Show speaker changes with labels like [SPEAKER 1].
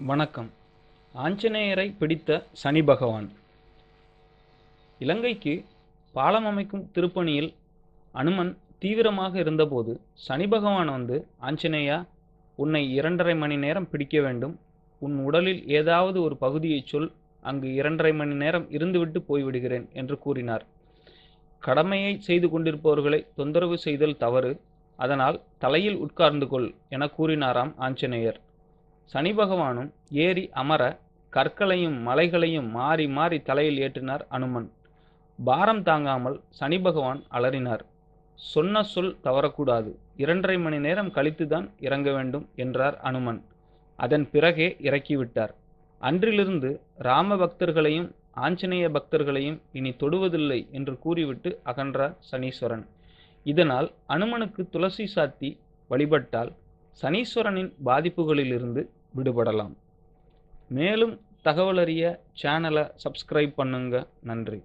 [SPEAKER 1] வணக்கம். ஆஞ்சநேயரை பிடித்த சனி பகவான். இலங்கைக்கு பாலம் அமைக்கும் திருப்பணியில் அனுமன் தீவிரமாக இருந்தபோது சனி பகவான் வந்து ஆஞ்சநேயா உன்னை இரண்டரை மணி நேரம் பிடிக்க வேண்டும். உன் உடலில் ஏதாவது ஒரு பகுதியைச் சொல். அங்கு இரண்டரை மணி நேரம் இருந்துவிட்டு போய்விடுகிறேன் என்று கூறினார். கடமையை செய்து கொண்டிருப்பவர்களை தொந்தரவு செய்தல் தவறு. அதனால் தலையில் உட்கார்ந்து கொள் என கூறினாராம் ஆஞ்சநேயர். சனி பகவானும் ஏறி அமர கற்களையும் மலைகளையும் மாறி மாறி தலையில் ஏற்றினார் அனுமன். பாரம் தாங்காமல் சனி பகவான் அலறினார். சொன்ன சொல் தவறக்கூடாது. இரண்டரை மணி நேரம் கழித்துதான் இறங்க வேண்டும் என்றார் அனுமன். அதன் பிறகே இறக்கிவிட்டார். அன்றிலிருந்து ராம பக்தர்களையும் ஆஞ்சநேய பக்தர்களையும் இனி தொடுவதில்லை என்று கூறிவிட்டு அகன்றார் சனீஸ்வரன். இதனால் அனுமனுக்கு துளசி சாத்தி வழிபட்டால் சனீஸ்வரனின் பாதிப்புகளிலிருந்து விடுபடலாம். மேலும் தகவலறிய சேனலை சப்ஸ்கிரைப் பண்ணுங்க. நன்றி.